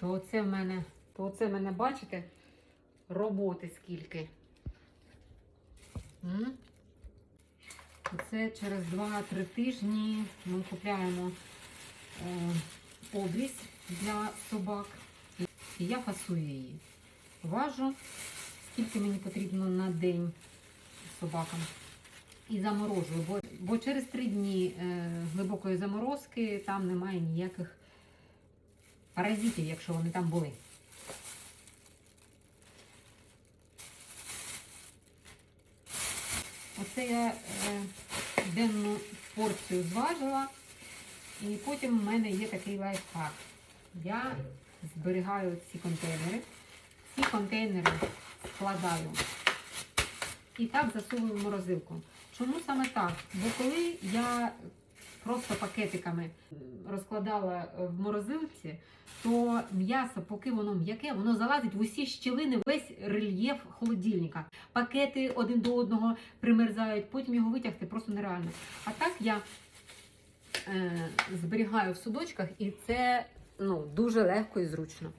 То оце в мене, то оце в мене, бачите, роботи скільки. М? Оце через 2-3 тижні ми купляємо е, обріз для собак. І я фасую її. Важу, скільки мені потрібно на день собакам. І заморожую, бо, бо через 3 дні е, глибокої заморозки там немає ніяких паразитів, якщо вони там були. Оце я е, денну порцію зважила, і потім в мене є такий лайфхак. Я зберігаю ці контейнери. Ці контейнери складаю і так засовую в морозилку. Чому саме так? Бо коли я просто пакетиками розкладала е, в морозилці, то м'ясо, поки воно м'яке, воно залазить в усі щілини, весь рельєф холодильника. Пакети один до одного примерзають, потім його витягти просто нереально. А так я е, зберігаю в судочках, і це ну, дуже легко і зручно.